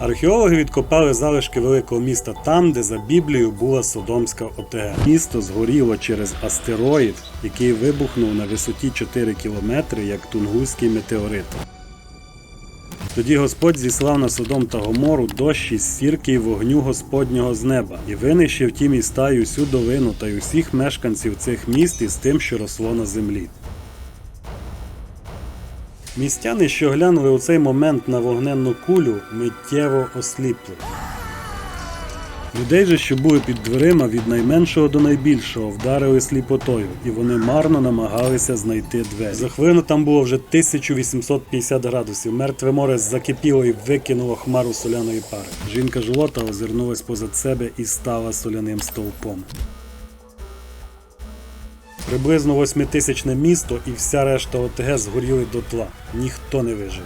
Археологи відкопали залишки великого міста там, де за Біблією була Содомська ОТГ. Місто згоріло через астероїд, який вибухнув на висоті 4 кілометри, як Тунгуський метеорит. Тоді Господь зіслав на Содом та Гомору дощ із сірки й вогню Господнього з неба, і винищив ті міста й усю долину та й усіх мешканців цих міст із тим, що росло на землі. Містяни, що глянули у цей момент на вогненну кулю, миттєво осліпли. Людей же, що були під дверима від найменшого до найбільшого, вдарили сліпотою, і вони марно намагалися знайти двері. За хвилину там було вже 1850 градусів. Мертве море закипіло і викинуло хмару соляної пари. Жінка жлота озирнулась позад себе і стала соляним стовпом. Приблизно восьмитисячне місто і вся решта ОТГ згоріли дотла. Ніхто не вижив.